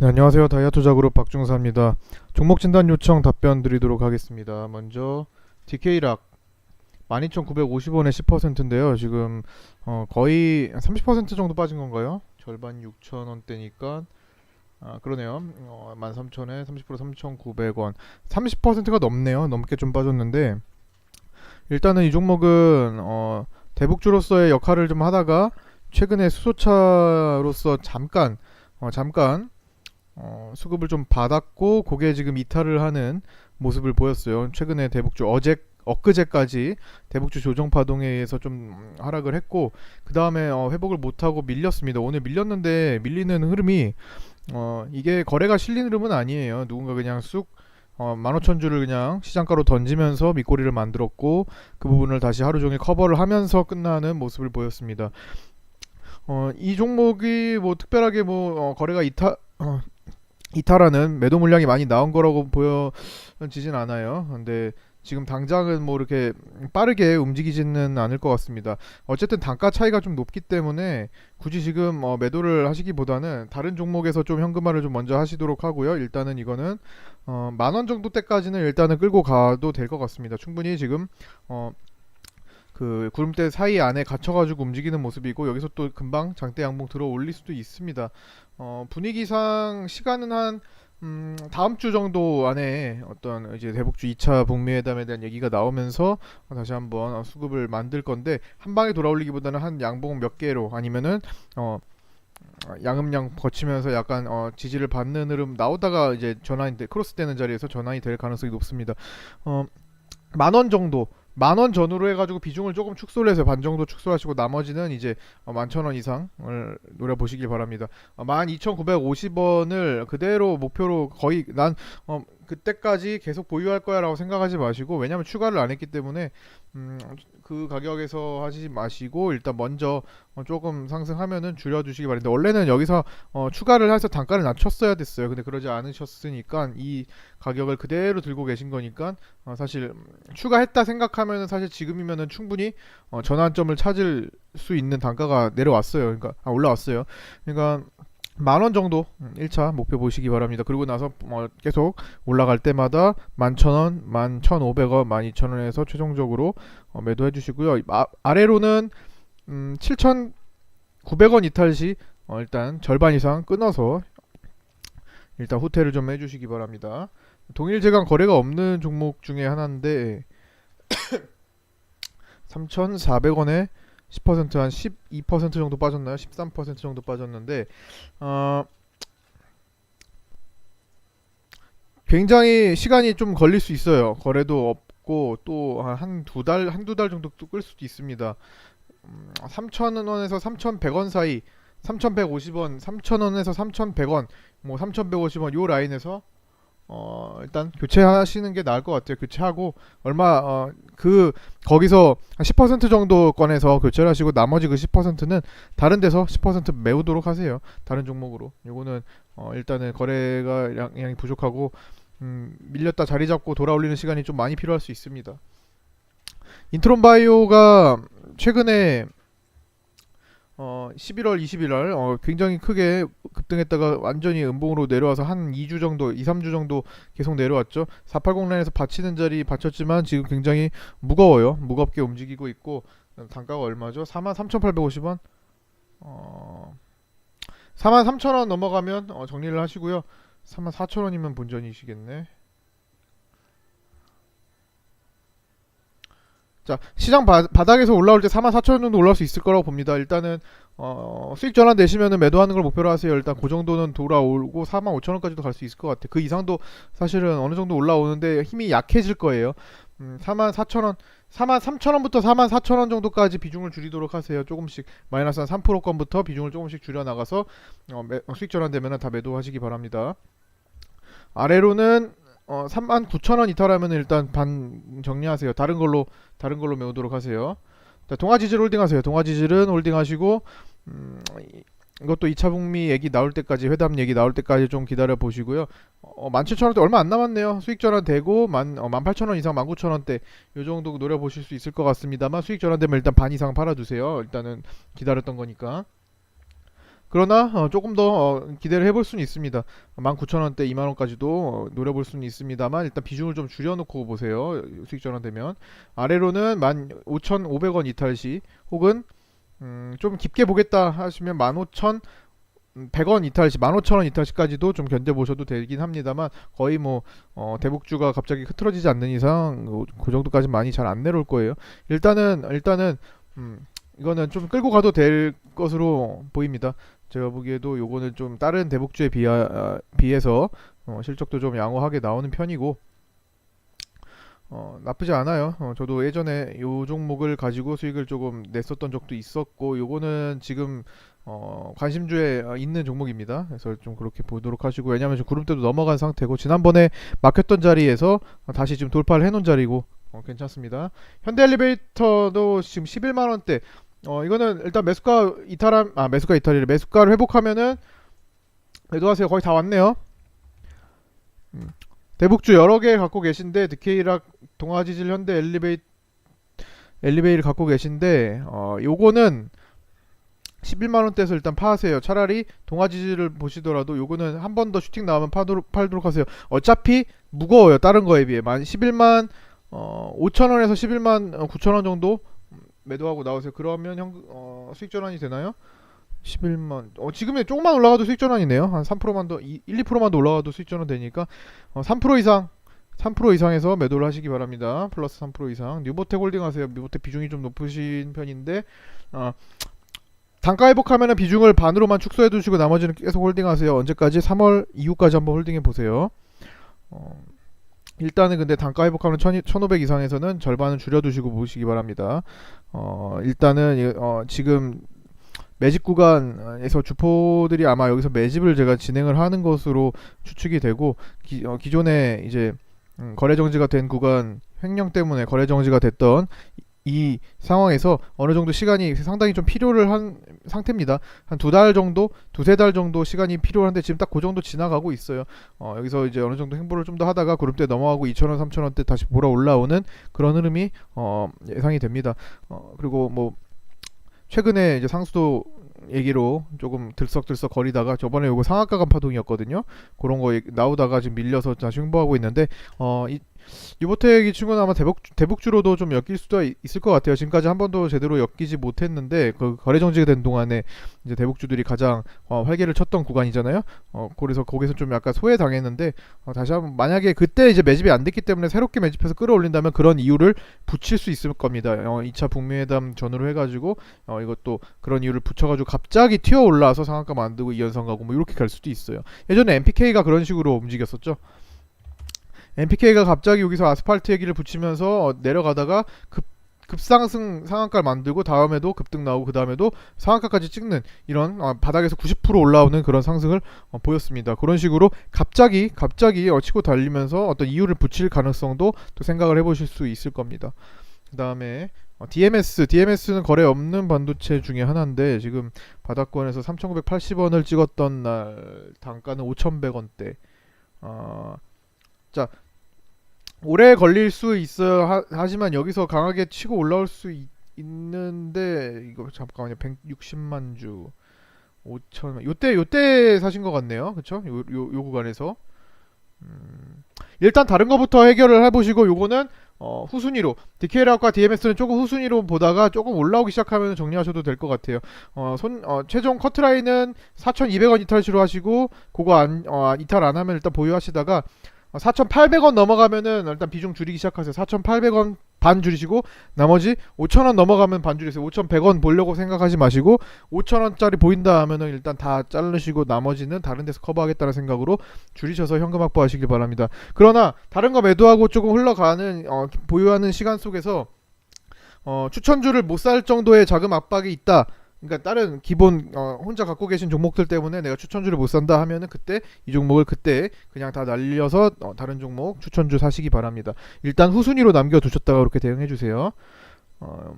네, 안녕하세요. 다이아투자그룹 박중사입니다. 종목 진단 요청 답변 드리도록 하겠습니다. 먼저 DK락 12,950원에 10%인데요. 지금 어, 거의 30% 정도 빠진 건가요? 절반 6,000원대니까 아, 그러네요. 어, 13,000에 30% 3,900원. 30%가 넘네요. 넘게 좀 빠졌는데 일단은 이 종목은 어, 대북주로서의 역할을 좀 하다가 최근에 수소차로서 잠깐 어, 잠깐 어, 수급을 좀 받았고 그게 지금 이탈을 하는 모습을 보였어요. 최근에 대북주 어제 엊그제까지 대북주 조정 파동에 의해서 좀 하락을 했고 그 다음에 어, 회복을 못하고 밀렸습니다. 오늘 밀렸는데 밀리는 흐름이 어, 이게 거래가 실린 흐름은 아니에요. 누군가 그냥 쑥 어, 15,000주를 그냥 시장가로 던지면서 밑꼬리를 만들었고 그 부분을 다시 하루 종일 커버를 하면서 끝나는 모습을 보였습니다. 어, 이 종목이 뭐 특별하게 뭐 어, 거래가 이탈 어, 이탈하는 매도 물량이 많이 나온 거라고 보여지진 않아요. 근데 지금 당장은 뭐 이렇게 빠르게 움직이지는 않을 것 같습니다. 어쨌든 단가 차이가 좀 높기 때문에 굳이 지금 어, 매도를 하시기보다는 다른 종목에서 좀 현금화를 좀 먼저 하시도록 하고요. 일단은 이거는 어, 만 원 정도 때까지는 일단은 끌고 가도 될 것 같습니다. 충분히 지금 어, 그 구름대 사이 안에 갇혀가지고 움직이는 모습이고 여기서 또 금방 장대 양봉 들어 올릴 수도 있습니다. 어, 분위기상 시간은 한 음, 다음 주 정도 안에 어떤 이제 대북주 2차 북미 회담에 대한 얘기가 나오면서 다시 한번 수급을 만들 건데 한 방에 돌아올리기보다는 한 양봉 몇 개로 아니면은 어 양음양 거치면서 약간 어, 지지를 받는 흐름 나오다가 이제 전환이 돼, 크로스 되는 자리에서 전환이 될 가능성이 높습니다. 어, 만원 정도 만 원 전후로 해가지고 비중을 조금 축소를 해서 반 정도 축소하시고 나머지는 이제 어, 만천 원 이상을 노려보시길 바랍니다. 어, 만 이천 구백 오십 원을 그대로 목표로 거의 난 어, 그때까지 계속 보유할 거야라고 생각하지 마시고 왜냐면 추가를 안 했기 때문에 음, 그 가격에서 하시지 마시고 일단 먼저 어, 조금 상승하면은 줄여주시기 바랍니다. 원래는 여기서 어, 추가를 해서 단가를 낮췄어야 됐어요. 근데 그러지 않으셨으니까 이 가격을 그대로 들고 계신 거니까 어, 사실 음, 추가했다 생각하면은 사실 지금이면은 충분히 어, 전환점을 찾을 수 있는 단가가 내려왔어요. 그러니까 아, 올라왔어요. 그러니까 만원 정도 1차 목표 보시기 바랍니다. 그리고 나서 어, 계속 올라갈 때마다 11,000원, 11,500원, 12,000원에서 최종적으로 어, 매도해 주시고요. 아, 아래로는 음, 7,900원 이탈 시 어, 일단 절반 이상 끊어서 일단 후퇴를 좀 해주시기 바랍니다. 동일제강 거래가 없는 종목 중에 하나인데 3,400원에 10%한 12% 정도 빠졌나요? 13% 정도 빠졌는데 어 굉장히 시간이 좀 걸릴 수 있어요. 거래도 없고 또 한 두 달, 한두 달 정도 또 끌 수도 있습니다. 음, 3,000원에서 3,100원 사이 3,150원, 3,000원에서 3,100원, 뭐 3,150원 요 라인에서 어 일단 교체하시는 게 나을 것 같아요. 교체하고 얼마 어 그 거기서 한 10% 정도 꺼내서 교체를 하시고 나머지 그 10%는 다른 데서 10% 메우도록 하세요. 다른 종목으로. 요거는 어 일단은 거래가 양, 양이 부족하고 음 밀렸다 자리 잡고 돌아올리는 시간이 좀 많이 필요할 수 있습니다. 인트론 바이오가 최근에 어 11월 20일 날 어, 굉장히 크게 급등했다가 완전히 음봉으로 내려와서 한 2주 정도, 2, 3주 정도 계속 내려왔죠. 480 라인에서 받치는 자리 받쳤지만 지금 굉장히 무거워요. 무겁게 움직이고 있고 단가가 얼마죠? 43,850원. 어 43,000원 넘어가면 어, 정리를 하시고요. 34,000원이면 본전이시겠네. 자 시장 바, 바닥에서 올라올 때 44,000원 정도 올라올 수 있을 거라고 봅니다. 일단은 어, 수익 전환 되시면은 매도하는 걸 목표로 하세요. 일단 그 정도는 돌아오고 45,000원까지도 갈 수 있을 것 같아. 그 이상도 사실은 어느 정도 올라오는데 힘이 약해질 거예요. 음, 44,000원, 43,000원부터 44,000원 정도까지 비중을 줄이도록 하세요. 조금씩 마이너스 한 3%건부터 비중을 조금씩 줄여 나가서 어, 매, 수익 전환 되면은 다 매도하시기 바랍니다. 아래로는 어, 39,000원 이탈하면 일단 반 정리하세요. 다른 걸로 다른 걸로 메우도록 하세요. 자, 동아지질 홀딩하세요. 동아지질은 홀딩하시고 음, 이- 이것도 2차 북미 얘기 나올 때까지 회담 얘기 나올 때까지 좀 기다려 보시고요. 어, 17,000원대 얼마 안 남았네요. 수익 전환 되고 만 어, 18,000원 이상 19,000원대 요 정도 노려 보실 수 있을 것 같습니다만 수익 전환되면 일단 반 이상 팔아 두세요. 일단은 기다렸던 거니까. 그러나 어, 조금 더 어, 기대를 해볼 수는 있습니다. 19,000원대, 2만원까지도 어, 노려볼 수는 있습니다만 일단 비중을 좀 줄여놓고 보세요. 수익 전환되면 아래로는 15,500원 이탈 시 혹은 음, 좀 깊게 보겠다 하시면 15,000 100원 이탈시, 15,000원 이탈시까지도 좀 견뎌보셔도 되긴 합니다만 거의 뭐 어, 대북주가 갑자기 흐트러지지 않는 이상 그, 그 정도까지 많이 잘 안 내려올 거예요. 일단은 일단은 음, 이거는 좀 끌고 가도 될 것으로 보입니다. 제가 보기에도 요거는 좀 다른 대북주에 비하, 아, 비해서 어, 실적도 좀 양호하게 나오는 편이고 어, 나쁘지 않아요. 어, 저도 예전에 요 종목을 가지고 수익을 조금 냈었던 적도 있었고 요거는 지금 어, 관심주에 어, 있는 종목입니다. 그래서 좀 그렇게 보도록 하시고 왜냐하면 지금 구름대도 넘어간 상태고 지난번에 막혔던 자리에서 어, 다시 지금 돌파를 해놓은 자리고 어, 괜찮습니다. 현대 엘리베이터도 지금 11만 원대. 어 이거는 일단 매수가 이탈함 아 매수가 이탈이래 매수가를 회복하면은 매도하세요 거의 다 왔네요. 음. 대북주 여러 개 갖고 계신데 드케이락 동아지질 현대 엘리베이 엘리베이를 갖고 계신데 어 요거는 11만 원대에서 일단 파하세요. 차라리 동아지질을 보시더라도 요거는 한 번 더 슈팅 나오면 파도록, 팔도록 하세요. 어차피 무거워요. 다른 거에 비해. 만 11만 어 5천 원에서 11만 9천 원 정도 매도하고 나오세요. 그러면 형 어, 수익 전환이 되나요? 11만 어 지금에 조금만 올라가도 수익 전환이네요. 한 3%만 더 1, 2%만 더 올라가도 수익 전환 되니까 어, 3% 이상 3% 이상에서 매도를 하시기 바랍니다. 플러스 3% 이상. 뉴보텍 홀딩 하세요. 뉴보텍 비중이 좀 높으신 편인데 어, 단가 회복하면 비중을 반으로만 축소해 두시고 나머지는 계속 홀딩 하세요. 언제까지? 3월 이후까지 한번 홀딩해 보세요. 어, 일단은 근데 단가 회복하면 1,500 이상에서는 절반은 줄여두시고 보시기 바랍니다. 어, 일단은 이- 어, 지금 매집 구간에서 주포들이 아마 여기서 매집을 제가 진행을 하는 것으로 추측이 되고 기, 어, 기존에 이제 음, 거래 정지가 된 구간 횡령 때문에 거래 정지가 됐던 이- 이 상황에서 어느 정도 시간이 상당히 좀 필요를 한 상태입니다. 한 두 달 정도, 두세 달 정도 시간이 필요한데 지금 딱 그 정도 지나가고 있어요. 어, 여기서 이제 어느 정도 행보를 좀 더 하다가 그룹대 넘어가고 2,000원, 3,000원대 다시 몰아 올라오는 그런 흐름이 어, 예상이 됩니다. 어, 그리고 뭐 최근에 이제 상수도 얘기로 조금 들썩들썩 거리다가 저번에 요거 상한가 간파동이었거든요. 그런 거 나오다가 지금 밀려서 다시 횡보하고 있는데 어, 이 유보텍 이 친구는 아마 대북 대북주로도 좀 엮일 수도 있- 있을 것 같아요. 지금까지 한 번도 제대로 엮이지 못했는데 그 거래 정지가 된 동안에 이제 대북주들이 가장 어, 활개를 쳤던 구간이잖아요. 어, 그래서 거기서 좀 약간 소외당했는데 어, 다시 한번 만약에 그때 이제 매집이 안 됐기 때문에 새롭게 매집해서 끌어올린다면 그런 이유를 붙일 수 있을 겁니다. 어, 2차 북미 회담 전후로 해가지고 어, 이것도 그런 이유를 붙여가지고 갑자기 튀어 올라와서 상한가 만들고 이연성 가고 뭐 이렇게 갈 수도 있어요. 예전에 MPK가 그런 식으로 움직였었죠. MPK가 갑자기 여기서 아스팔트 얘기를 붙이면서 어, 내려가다가 급 급상승 상한가를 만들고 다음에도 급등 나오고 그 다음에도 상한가까지 찍는 이런 어, 바닥에서 90% 올라오는 그런 상승을 어, 보였습니다. 그런 식으로 갑자기 갑자기 어, 치고 달리면서 어떤 이유를 붙일 가능성도 또 생각을 해보실 수 있을 겁니다. 그 다음에 어, DMS, DMS는 거래 없는 반도체 중에 하나인데 지금 바닥권에서 3,980원을 찍었던 날 단가는 5,100원대. 어, 자 오래 걸릴 수 있어 하, 하지만 여기서 강하게 치고 올라올 수 있, 있는데 이거 잠깐만요. 160만 주 5천 요때 요때 사신 것 같네요. 그쵸? 요, 요, 요 구간에서. 음, 일단 다른 거부터 해결을 해보시고 요거는 어, 후순위로. DKL과 DMS는 조금 후순위로 보다가 조금 올라오기 시작하면 정리하셔도 될 것 같아요. 어, 손, 어, 최종 커트라인은 4,200원 이탈시로 하시고 그거 안, 어, 이탈 안 하면 일단 보유하시다가 어, 4,800원 넘어가면은 일단 비중 줄이기 시작하세요. 4,800원 반 줄이시고 나머지 5,000원 넘어가면 반 줄이세요. 5,100원 보려고 생각하지 마시고 5,000원짜리 보인다 하면은 일단 다 자르시고 나머지는 다른 데서 커버하겠다는 생각으로 줄이셔서 현금 확보하시길 바랍니다. 그러나 다른 거 매도하고 조금 흘러가는 어, 보유하는 시간 속에서 어, 추천주를 못 살 정도의 자금 압박이 있다. 그러니까 다른 기본 어, 혼자 갖고 계신 종목들 때문에 내가 추천주를 못 산다 하면은 그때 이 종목을 그때 그냥 다 날려서 어, 다른 종목 추천주 사시기 바랍니다. 일단 후순위로 남겨두셨다가 그렇게 대응해 주세요. 어,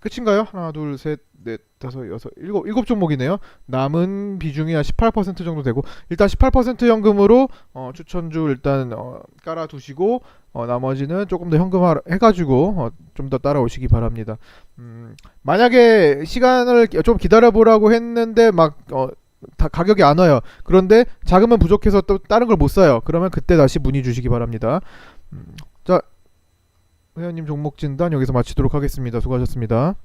끝인가요? 하나, 둘, 셋, 넷, 다섯, 여섯, 일곱, 일곱 종목이네요. 남은 비중이 한 18% 정도 되고 일단 18% 현금으로 어, 추천주 일단 어, 깔아두시고 어, 나머지는 조금 더 현금화 해가지고 어, 좀 더 따라오시기 바랍니다. 음, 만약에 시간을 좀 기다려보라고 했는데 막 어, 다 가격이 안 와요. 그런데 자금은 부족해서 또 다른 걸 못 사요. 그러면 그때 다시 문의 주시기 바랍니다. 음, 자, 회원님 종목 진단 여기서 마치도록 하겠습니다. 수고하셨습니다.